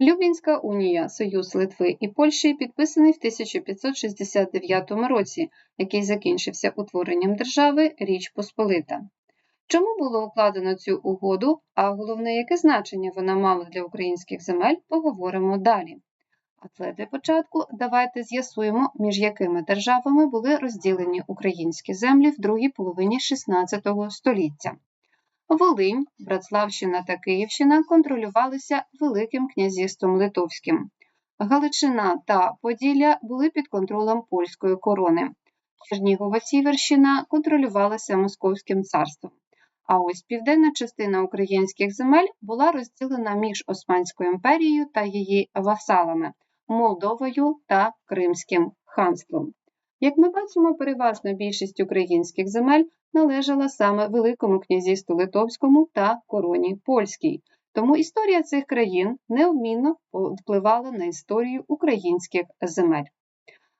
Люблінська унія, Союз Литви і Польщі підписаний в 1569 році, який закінчився утворенням держави Річ Посполита. Чому було укладено цю угоду, а головне, яке значення вона мала для українських земель, поговоримо далі. Але для початку давайте з'ясуємо, між якими державами були розділені українські землі в другій половині XVI століття. Волинь, Братславщина та Київщина контролювалися Великим князівством Литовським. Галичина та Поділля були під контролем польської корони. Чернігова Сіверщина контролювалася Московським царством. А ось південна частина українських земель була розділена між Османською імперією та її васалами Молдовою та Кримським ханством. Як ми бачимо, переважна більшість українських земель належала саме Великому князівству Литовському та короні польській. Тому історія цих країн неодмінно впливала на історію українських земель.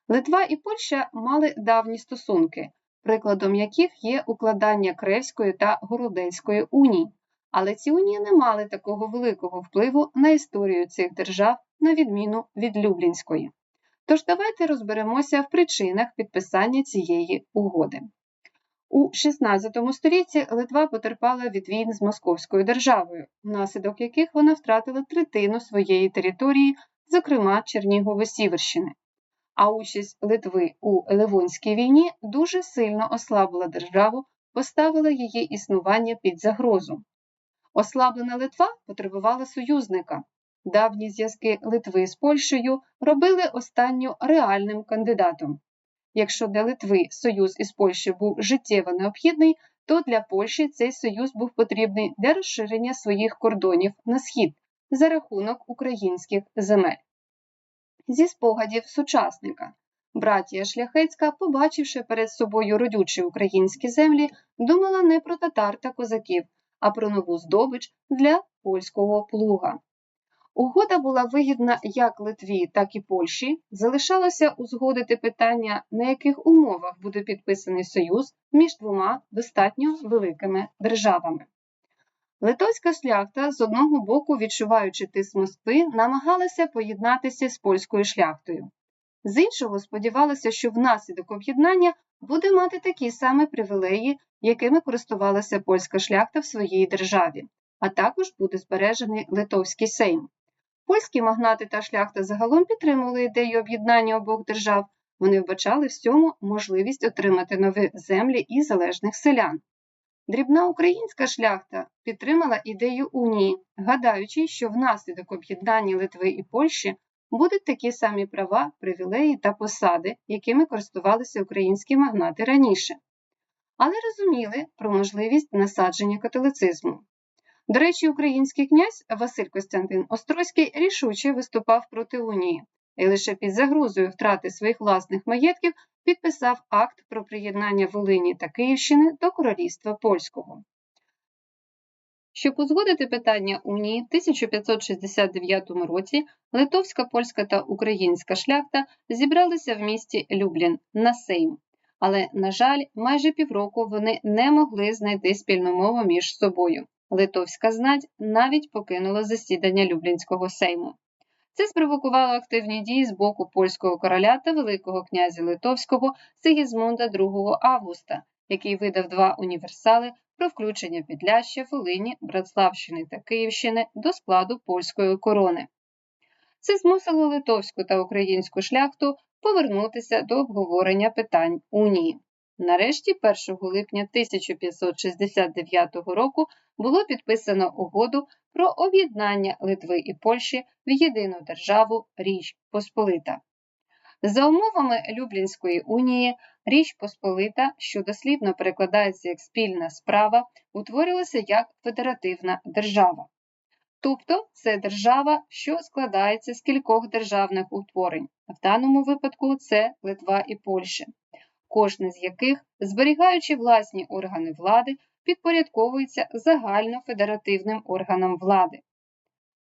Литва і Польща мали давні стосунки, прикладом яких є укладання Кревської та Городецької уній. Але ці унії не мали такого великого впливу на історію цих держав, на відміну від Люблінської. Тож давайте розберемося в причинах підписання цієї угоди. У XVI столітті Литва потерпала від війн з Московською державою, внаслідок яких вона втратила третину своєї території, зокрема Чернігово-Сіверщини. А участь Литви у Ливонській війні дуже сильно ослабила державу, поставила її існування під загрозу. Ослаблена Литва потребувала союзника. Давні зв'язки Литви з Польщею робили останню реальним кандидатом. Якщо для Литви союз із Польщею був життєво необхідний, то для Польщі цей союз був потрібний для розширення своїх кордонів на схід за рахунок українських земель. Зі спогадів сучасника братія Шляхецька, побачивши перед собою родючі українські землі, думала не про татар та козаків, а про нову здобич для польського плуга. Угода була вигідна як Литві, так і Польщі. Залишалося узгодити питання, на яких умовах буде підписаний союз між двома достатньо великими державами. Литовська шляхта з одного боку, відчуваючи тиск Москви, намагалася поєднатися з польською шляхтою. З іншого сподівалася, що внаслідок об'єднання буде мати такі самі привілеї, якими користувалася польська шляхта в своїй державі, а також буде збережений Литовський Сейм. Польські магнати та шляхта загалом підтримували ідею об'єднання обох держав. Вони вбачали в цьому можливість отримати нові землі і залежних селян. Дрібна українська шляхта підтримала ідею унії, гадаючи, що внаслідок об'єднання Литви і Польщі будуть такі самі права, привілеї та посади, якими користувалися українські магнати раніше, але розуміли про можливість насадження католицизму. До речі, український князь Василь Костянтин Острозький рішуче виступав проти унії і лише під загрозою втрати своїх власних маєтків підписав акт про приєднання Волині та Київщини до Королівства Польського. Щоб узгодити питання унії, в 1569 році литовська, польська та українська шляхта зібралися в місті Люблін на Сейм. Але, на жаль, майже півроку вони не могли знайти спільну мову між собою. Литовська знать навіть покинула засідання Люблінського сейму. Це спровокувало активні дії з боку польського короля та Великого князя Литовського Сигізмунда II Августа, який видав два універсали про включення Підляща, Волині, Братславщини та Київщини до складу польської корони. Це змусило литовську та українську шляхту повернутися до обговорення питань унії. Нарешті, 1 липня 1569 року було підписано угоду про об'єднання Литви і Польщі в єдину державу Річ Посполита. За умовами Люблінської унії, Річ Посполита, що дослівно перекладається як спільна справа, утворилася як федеративна держава. Тобто це держава, що складається з кількох державних утворень. В даному випадку це Литва і Польща кожне з яких, зберігаючи власні органи влади, підпорядковується загальнофедеративним органам влади.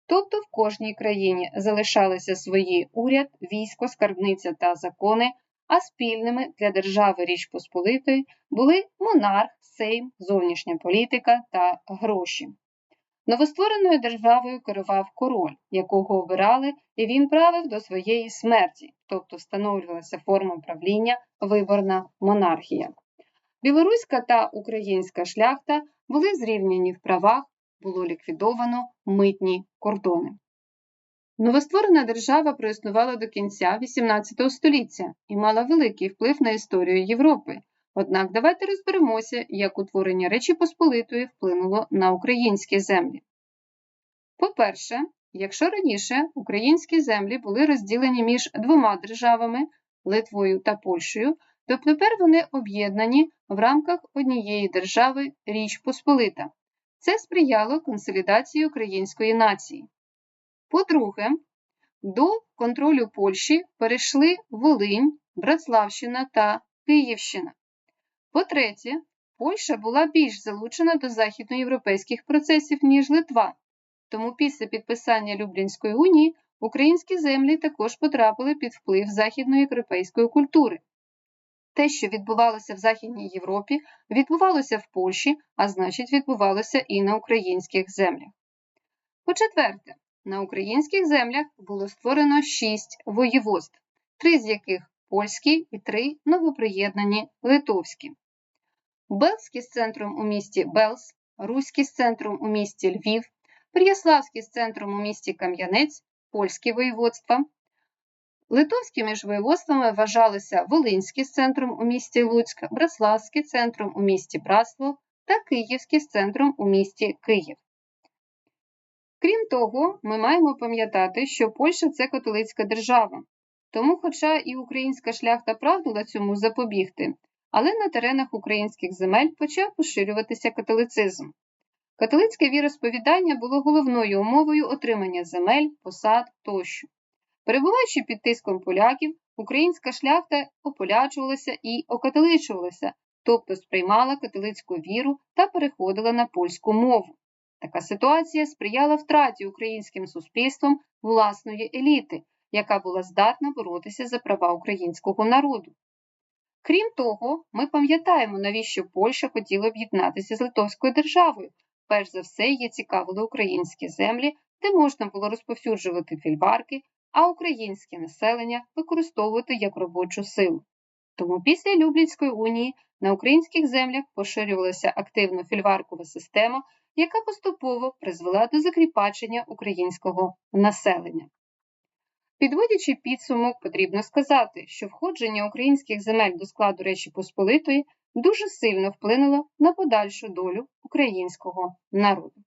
Тобто в кожній країні залишалися свої уряд, військо, скарбниця та закони, а спільними для держави Річ Посполитої були монарх, сейм, зовнішня політика та гроші. Новоствореною державою керував король, якого обирали, і він правив до своєї смерті, тобто встановлювалася форма правління виборна монархія. Білоруська та українська шляхта були зрівняні в правах, було ліквідовано митні кордони. Новостворена держава проіснувала до кінця XVIII століття і мала великий вплив на історію Європи. Однак давайте розберемося, як утворення Речі Посполитої вплинуло на українські землі. По-перше, якщо раніше українські землі були розділені між двома державами Литвою та Польщею, то тепер вони об'єднані в рамках однієї держави Річ Посполита. Це сприяло консолідації української нації. По-друге, до контролю Польщі перейшли Волинь, Братславщина та Київщина. По-третє, Польща була більш залучена до західноєвропейських процесів, ніж Литва, тому після підписання Люблінської унії українські землі також потрапили під вплив західноєвропейської культури. Те, що відбувалося в Західній Європі, відбувалося в Польщі, а значить, відбувалося і на українських землях. По-четверте, на українських землях було створено шість воєводств, три з яких польські і три новоприєднані литовські. Белський з центром у місті Белс, Руський з центром у місті Львів, Переяславський з центром у місті Кам'янець, польські воєводства. Литовськими ж воєводствами вважалися Волинський з центром у місті Луцьк, Браславський центром у місті Браслав та Київський з центром у місті Київ. Крім того, ми маємо пам'ятати, що Польща це католицька держава. Тому, хоча і українська шляхта прагнула цьому запобігти, але на теренах українських земель почав поширюватися католицизм. Католицьке віросповідання було головною умовою отримання земель, посад тощо. Перебуваючи під тиском поляків, українська шляхта ополячувалася і окатоличувалася, тобто сприймала католицьку віру та переходила на польську мову. Така ситуація сприяла втраті українським суспільством власної еліти, яка була здатна боротися за права українського народу. Крім того, ми пам'ятаємо, навіщо Польща хотіла об'єднатися з Литовською державою. Перш за все, її цікавили українські землі, де можна було розповсюджувати фільварки, а українське населення використовувати як робочу силу. Тому після Люблінської унії на українських землях поширювалася активно фільваркова система, яка поступово призвела до закріпачення українського населення. Підводячи підсумок, потрібно сказати, що входження українських земель до складу Речі Посполитої дуже сильно вплинуло на подальшу долю українського народу.